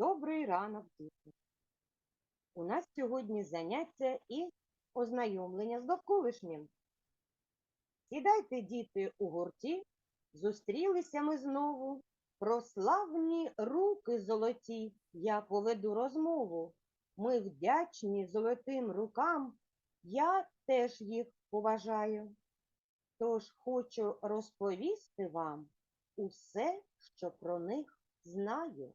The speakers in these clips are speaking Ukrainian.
Добрий ранок, діти! У нас сьогодні заняття і ознайомлення з довколишнім. Сідайте, діти, у гурті, зустрілися ми знову. Про славні руки золоті я поведу розмову. Ми вдячні золотим рукам, я теж їх поважаю. Тож хочу розповісти вам усе, що про них знаю.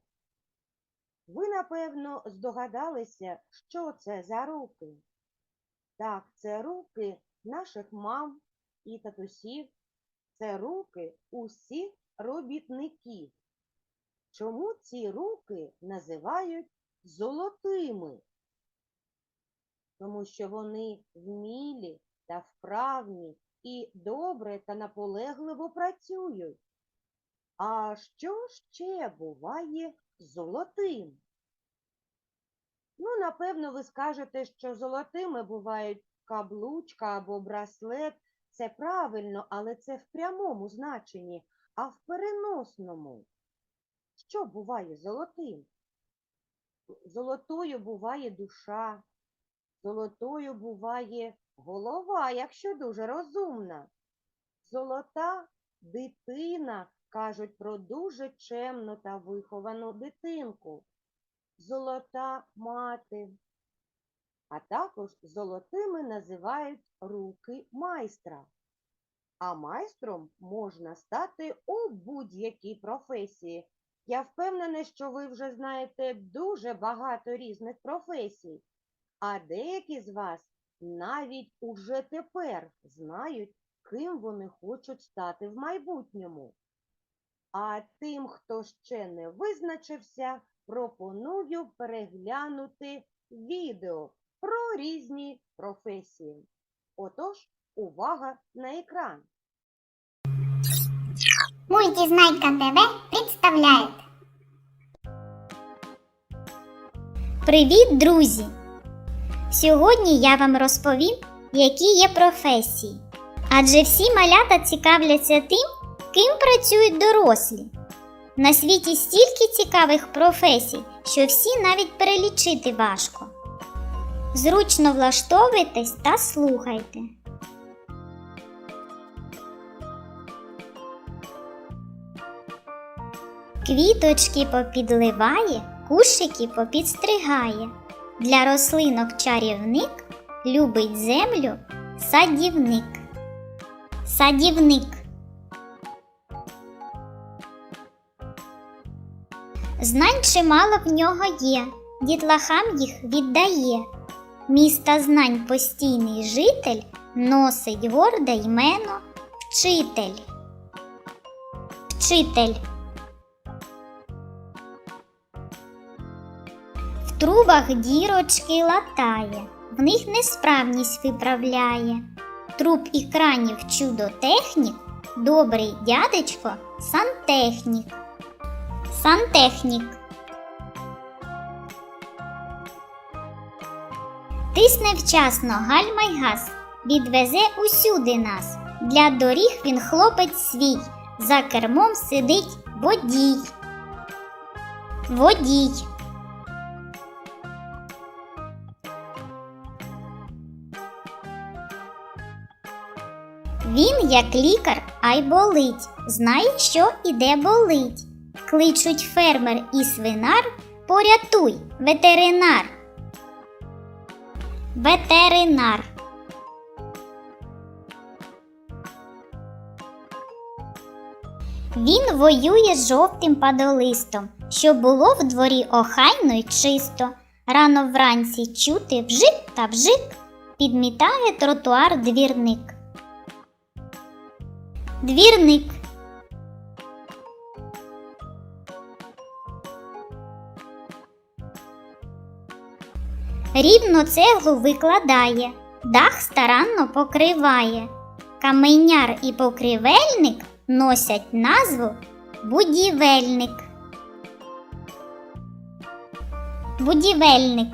Ви, напевно, здогадалися, що це за руки. Так, це руки наших мам і татусів, це руки усіх робітників. Чому ці руки називають золотими? Тому що вони вмілі та вправні і добре та наполегливо працюють. А що ще буває золотим? Ну, напевно, ви скажете, що золотими бувають каблучка або браслет. Це правильно, але це в прямому значенні, а в переносному. Що буває золотим? Золотою буває душа, золотою буває голова, якщо дуже розумна. Золота дитина кажуть про дуже чемну та виховану дитинку. Золота мати. А також золотими називають руки майстра. А майстром можна стати у будь-якій професії. Я впевнена, що ви вже знаєте дуже багато різних професій, а деякі з вас навіть уже тепер знають, ким вони хочуть стати в майбутньому. А тим, хто ще не визначився, пропоную переглянути відео про різні професії. Отож, увага на екран. Мультизнайка ТВ представляет. Привіт, друзі! Сьогодні я вам розповім, які є професії. Адже всі малята цікавляться тим, ким працюють дорослі. На світі стільки цікавих професій, що всі навіть перелічити важко. Зручно влаштовуйтесь та слухайте. Квіточки попідливає, кушики попідстригає. Для рослинок чарівник любить землю садівник. Садівник. Знань чимало в нього є, дітлахам їх віддає. Міста знань постійний житель носить горде ймено вчитель. Вчитель. В трубах дірочки латає, в них несправність виправляє. Труб і кранів чудо-технік, добрий дядечко сантехнік. Сантехнік. Тисне вчасно гальма й газ, відвезе усюди нас. Для доріг він хлопець свій, за кермом сидить водій. Водій. Він, як лікар, ай болить, знає, що і де болить. Кличуть фермер і свинар, порятуй, ветеринар. Ветеринар. Він воює з жовтим падолистом, щоб було в дворі охайно й чисто. Рано вранці чути вжик та вжик, підмітає тротуар двірник. Двірник. Рівно цеглу викладає, дах старанно покриває. Каменяр і покривельник носять назву будівельник. Будівельник.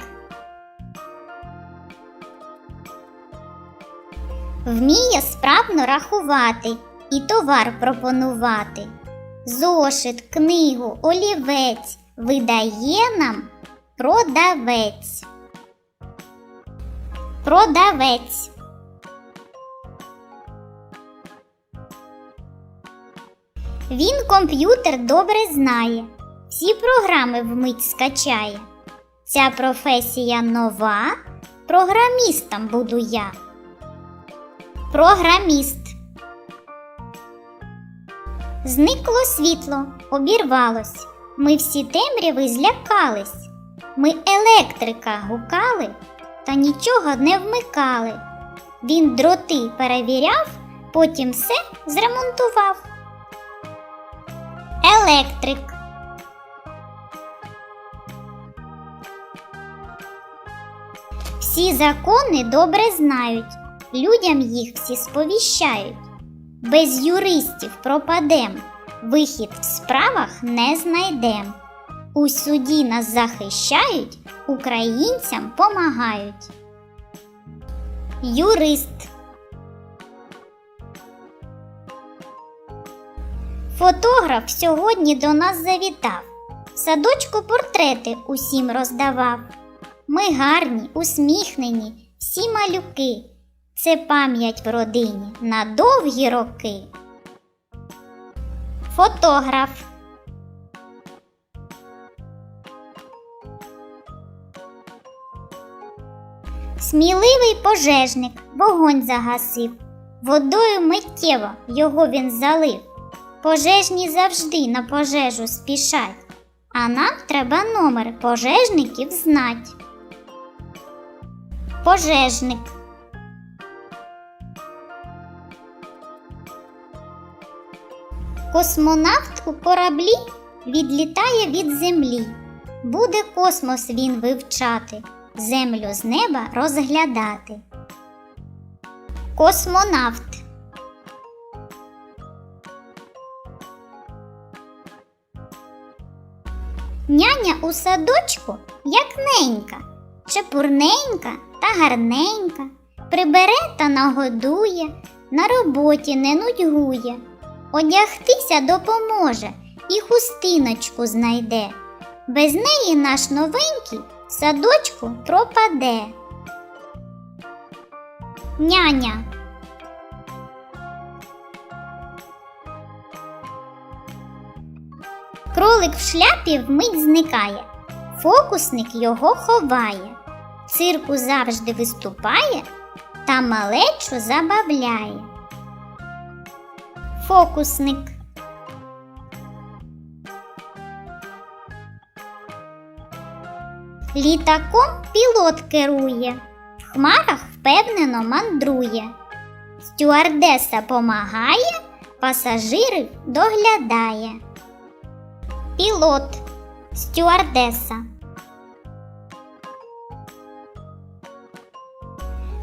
Вміє справно рахувати і товар пропонувати. Зошит, книгу, олівець видає нам продавець. Продавець. Він комп'ютер добре знає, всі програми вмить скачає. Ця професія нова, програмістом буду я. Програміст. Зникло світло, обірвалось. Ми всі темряви злякались. Ми електрика гукали, та нічого не вмикали. Він дроти перевіряв, потім все зремонтував. Електрик. Всі закони добре знають, людям їх всі сповіщають. Без юристів пропадем, вихід в справах не знайдем. У суді нас захищають, українцям помагають. Юрист. Фотограф сьогодні до нас завітав. В садочку портрети усім роздавав. Ми гарні, усміхнені, всі малюки. Це пам'ять в родині на довгі роки. Фотограф. Сміливий пожежник вогонь загасив. Водою миттєво його він залив. Пожежні завжди на пожежу спішать, а нам треба номер пожежників знать. Пожежник. Космонавт у кораблі відлітає від землі. Буде космос він вивчати, землю з неба розглядати. Космонавт. Няня у садочку як ненька, чепурненька та гарненька, прибере та нагодує, на роботі не нудьгує, одягтися допоможе і хустиночку знайде. Без неї наш новенький садочку пропаде. Няня. Кролик в шляпі вмить зникає, фокусник його ховає, цирку завжди виступає та малечу забавляє. Фокусник. Літаком пілот керує, в хмарах впевнено мандрує. Стюардеса помагає, пасажирів доглядає. Пілот, стюардеса.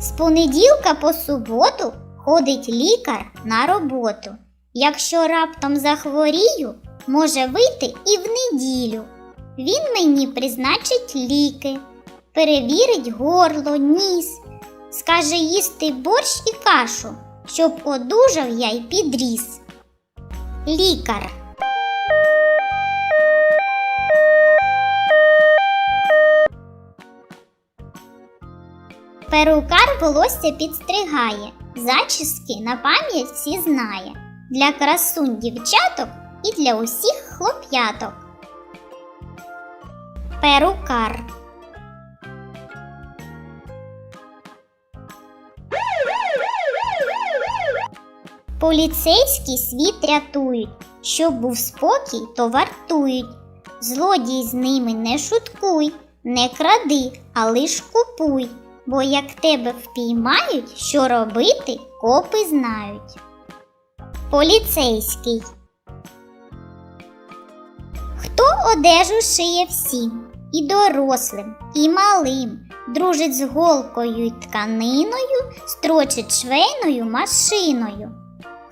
З понеділка по суботу ходить лікар на роботу. Якщо раптом захворію, може вийти і в неділю. Він мені призначить ліки, перевірить горло, ніс, скаже їсти борщ і кашу, щоб одужав я й підріс. Лікар. Перукар волосся підстригає, зачіски на пам'ять всі знає. Для красунь дівчаток і для усіх хлоп'яток. Перукар. Поліцейські світ рятують, щоб був спокій, то вартують. Злодій з ними не шуткуй, не кради, а лиш купуй, бо як тебе впіймають, що робити, копи знають. Поліцейський. Хто одежу шиє всім, і дорослим, і малим, дружить з голкою й тканиною, строчить швейною машиною.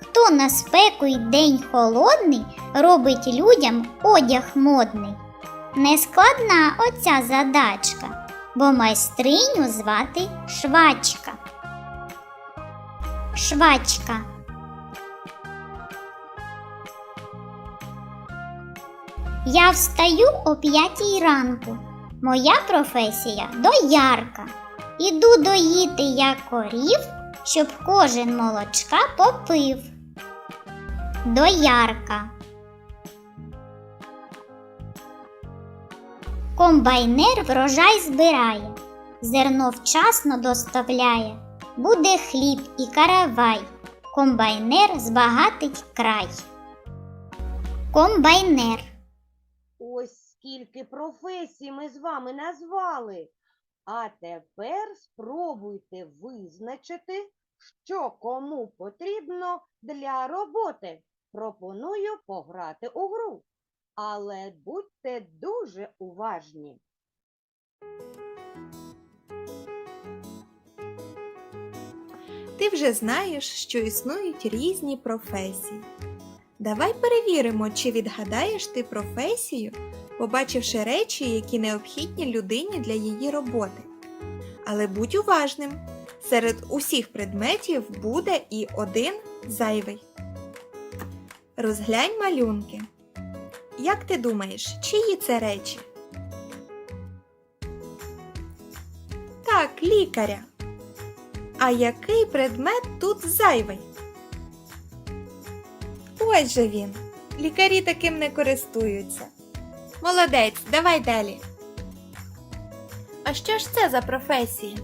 Хто на спеку й день холодний робить людям одяг модний? Нескладна оця задачка, бо майстриню звати швачка. Швачка. Я встаю о п'ятій ранку. Моя професія доярка. Іду доїти я корів, щоб кожен молочка попив. Доярка. Комбайнер врожай збирає, зерно вчасно доставляє. Буде хліб і каравай. Комбайнер збагатить край. Комбайнер. Скільки професій ми з вами назвали. А тепер спробуйте визначити, що кому потрібно для роботи. Пропоную пограти у гру. Але будьте дуже уважні. Ти вже знаєш, що існують різні професії. Давай перевіримо, чи відгадаєш ти професію, побачивши речі, які необхідні людині для її роботи. Але будь уважним, серед усіх предметів буде і один зайвий. Розглянь малюнки. Як ти думаєш, чиї це речі? Так, лікаря. А який предмет тут зайвий? Ось же він. Лікарі таким не користуються. Молодець, давай далі. А що ж це за професія?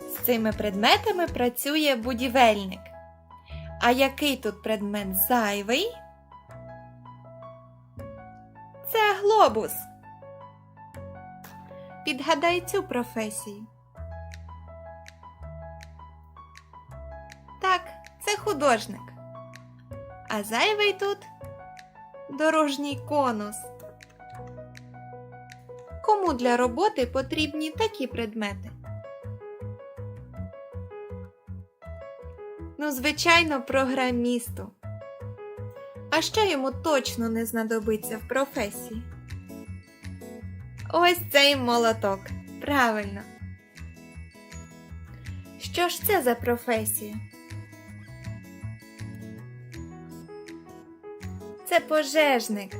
З цими предметами працює будівельник. А який тут предмет зайвий? Це глобус. Підгадай цю професію. Так, це художник. А зайвий тут дорожній конус. Кому для роботи потрібні такі предмети? Ну, звичайно, програмісту. А що йому точно не знадобиться в професії? Ось цей молоток. Правильно. Що ж це за професія? Це пожежник.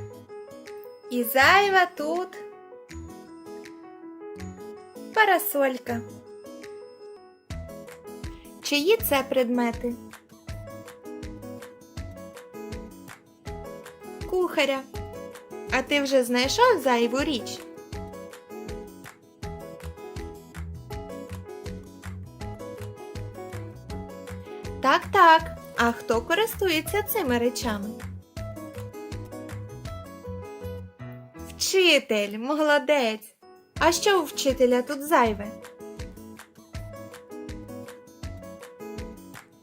І зайва тут парасолька. Чиї це предмети? Кухаря. А ти вже знайшов зайву річ? Так, так. А хто користується цими речами? Вчитель, молодець. А що у вчителя тут зайве?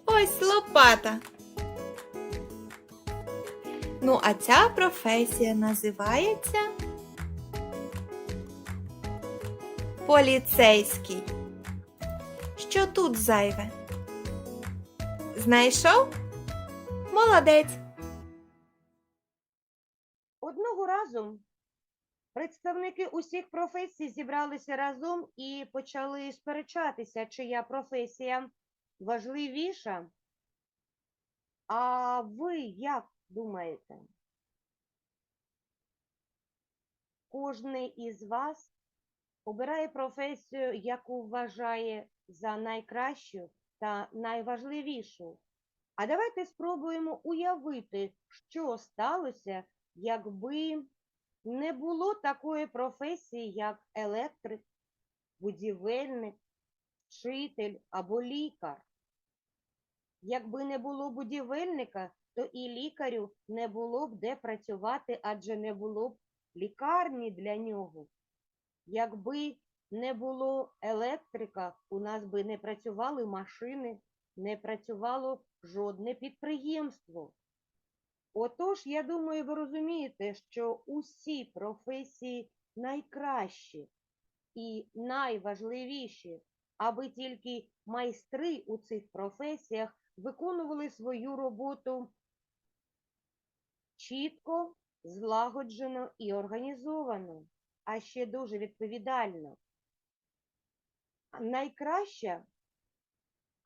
Ось лопата. Ну, а ця професія називається поліцейський. Що тут зайве? Знайшов? Молодець. Одного разу представники усіх професій зібралися разом і почали сперечатися, чия професія важливіша. А ви як думаєте? Кожний із вас обирає професію, яку вважає за найкращу та найважливішу. А давайте спробуємо уявити, що сталося, якби не було такої професії, як електрик, будівельник, вчитель або лікар. Якби не було будівельника, то і лікарю не було б де працювати, адже не було б лікарні для нього. Якби не було електрика, у нас би не працювали машини, не працювало жодне підприємство. Отож, я думаю, ви розумієте, що усі професії найкращі і найважливіші, аби тільки майстри у цих професіях виконували свою роботу чітко, злагоджено і організовано, а ще дуже відповідально. Найкраща,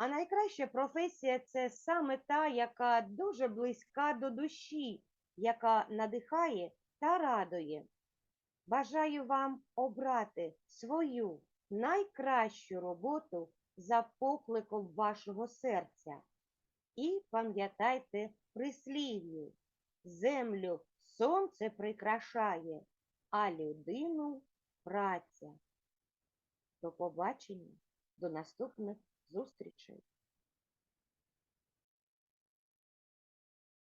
А найкраща професія це саме та, яка дуже близька до душі, яка надихає та радує. Бажаю вам обрати свою найкращу роботу за покликом вашого серця. І пам'ятайте прислів'ю, землю сонце прикрашає, а людину праця. До побачення, до наступних зустрічей.